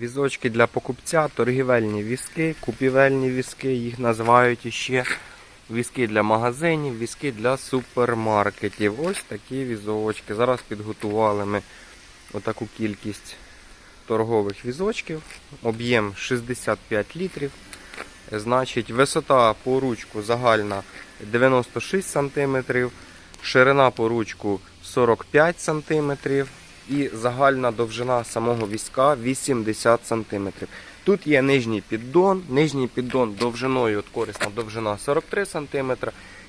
Візочки для покупця, торгівельні візки, купівельні візки, їх називають іще. Візки для магазинів, візки для супермаркетів. Ось такі візочки. Зараз підготували ми отаку кількість торгових візочків. Об'єм 65 літрів. Значить, висота по ручку загальна 96 см, ширина по ручку 45 см і загальна довжина самого візка 80 см. Тут є нижній піддон, нижній піддон довжиною, от корисна довжина 43 см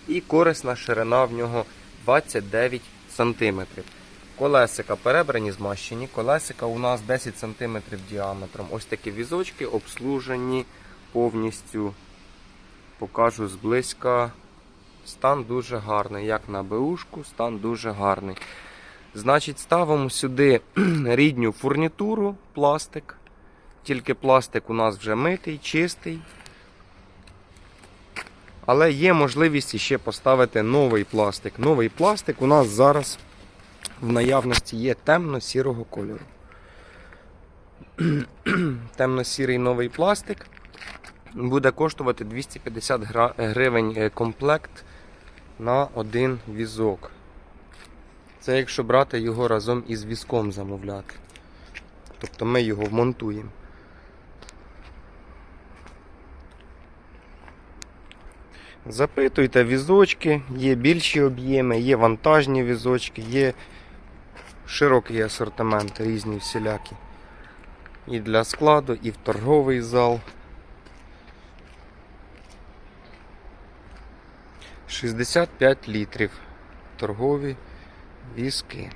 і корисна ширина в нього 29 см. Колесика перебрані, змащені. Колесика у нас 10 см діаметром. Ось такі візочки обслужені повністю. Покажу зблизька. Стан дуже гарний. Як на БУшку, стан дуже гарний. Значить, ставимо сюди рідню фурнітуру, пластик. Тільки пластик у нас вже митий, чистий. Але є можливість ще поставити новий пластик. Новий пластик у нас зараз в наявності є темно-сірого кольору. Темно-сірий новий пластик буде коштувати 250 гривень е, комплект на один візок. Це якщо брати його разом із візком замовляти. Тобто ми його вмонтуємо. Запитуйте візочки, є більші об'єми, є вантажні візочки, є широкий асортимент різні всілякі. І для складу, і в торговий зал. 65 літрів торгові візки.